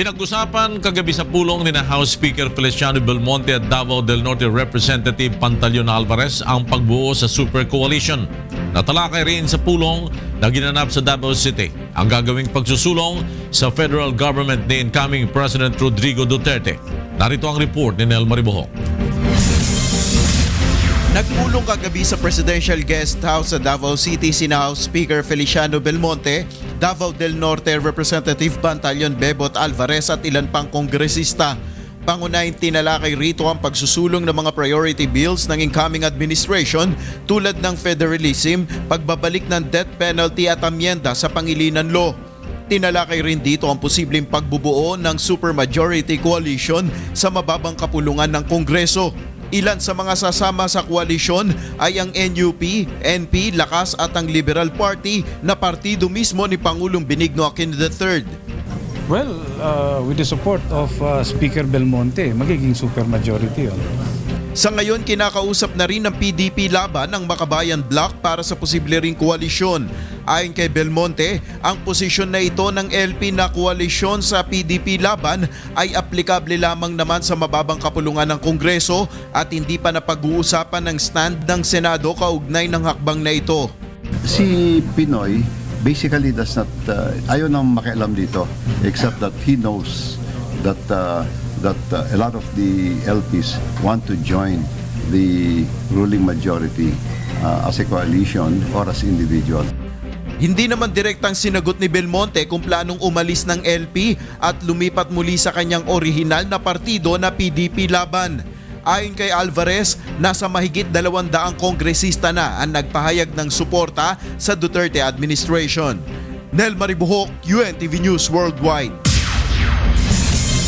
Pinag-usapan kagabi sa pulong ni na House Speaker Feliciano Belmonte at Davao del Norte Representative Pantaleon Alvarez ang pagbuo sa Super Coalition. Natalakay rin sa pulong na ginanap sa Davao City ang gagawing pagsusulong sa federal government ni incoming President Rodrigo Duterte. Narito ang report ni Nel Maribohok. Nagpulong kagabi sa Presidential Guest House sa Davao City sina House Speaker Feliciano Belmonte, Davao del Norte Representative Pantaleon Bebot Alvarez at ilan pang kongresista. Pangunahing tinalakay rito ang pagsusulong ng mga priority bills ng incoming administration tulad ng federalism, pagbabalik ng death penalty at amyenda sa Pangilinan Law. Tinalakay rin dito ang posibleng pagbubuo ng supermajority coalition sa mababang kapulungan ng Kongreso. Ilan sa mga sasama sa koalisyon ay ang NUP, NP, Lakas at ang Liberal Party na partido mismo ni Pangulong Benigno Aquino III. Well, uh, with the support of uh, Speaker Belmonte, magiging supermajority yun. Sa ngayon, kinakausap na rin ng PDP laban ng Makabayan Bloc para sa posible ring koalisyon. Ayon kay Belmonte, ang posisyon na ito ng LP na koalisyon sa PDP laban ay aplikable lamang naman sa mababang kapulungan ng Kongreso at hindi pa napag-uusapan ng stand ng Senado kaugnay ng hakbang na ito. Si Pinoy basically does not uh, ayaw nang makialam dito except that he knows that uh, that uh, a lot of the LPs want to join the ruling majority uh, as a coalition or as individual. Hindi naman direktang sinagot ni Belmonte kung planong umalis ng LP at lumipat muli sa kanyang orihinal na partido na PDP Laban. Ayon kay Alvarez, nasa mahigit 200 kongresista na ang nagpahayag ng suporta sa Duterte administration. Nel Maribuhok, UNTV News Worldwide.